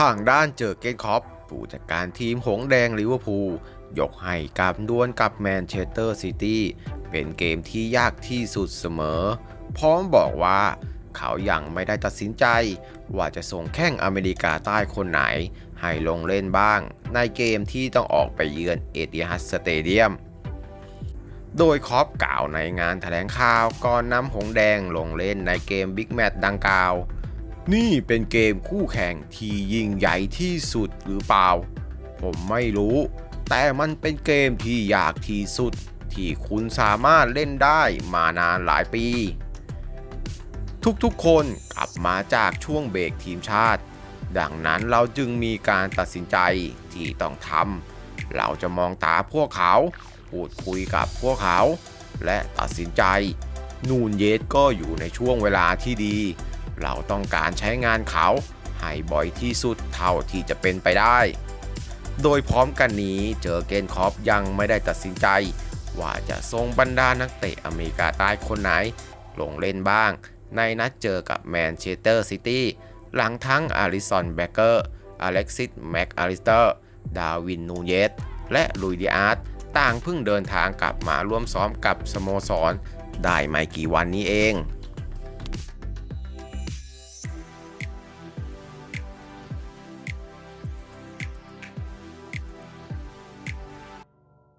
ทางด้านเจอเกนคอปผู้จัดการทีมหงส์แดงลิเวอร์พูลยกให้กับดวลกับแมนเชสเตอร์ซิตี้เป็นเกมที่ยากที่สุดเสมอ พร้อมบอกว่าเขายังไม่ได้ตัดสินใจ ว่าจะส่งแข้งอเมริกาใต้คนไหน ให้ลงเล่นบ้าง ในเกมที่ต้องออกไปเยือนเอติฮัดสเตเดียม โดยคอปกล่าวในงานแถลงข่าวก่อนนำหงส์แดงลงเล่นในเกมบิ๊กแมตช์ดังกล่าว นี่เป็นเกมคู่แข่งที่ยิ่งใหญ่ที่สุดหรือเปล่า ผมไม่รู้ แต่มันเป็นเกมที่ยากที่สุด ที่คุณสามารถเล่นได้มานานหลายปี ทุกๆคนกลับมาจากช่วงเบรกทีมชาติ ดังนั้นเราจึงมีการตัดสินใจที่ต้องทำเราจะมองตาพวกเขา พูดคุยกับพวกเขา และตัดสินใจ นูนเยสก็อยู่ในช่วงเวลาที่ดี เราต้องการใช้งานเขาให้บ่อยที่สุดเท่าที่จะเป็นไปได้ โดยพร้อมกันนี้เจอเกนคอปยังไม่ได้ตัดสินใจ ว่าจะส่งบรรดานักเตะอเมริกาใต้คนไหน ลงเล่นบ้าง ในนัดเจอกับแมนเชสเตอร์ซิตี้หลังทั้งอาริสันแบกเกอร์ อเล็กซิสแม็กอาริสเตอร์ ดาวินนูเยส และลุยดิอาร์ตต่างเพิ่งเดินทางกลับมาร่วมซ้อมกับสโมสร ได้ไม่กี่วันนี้เอง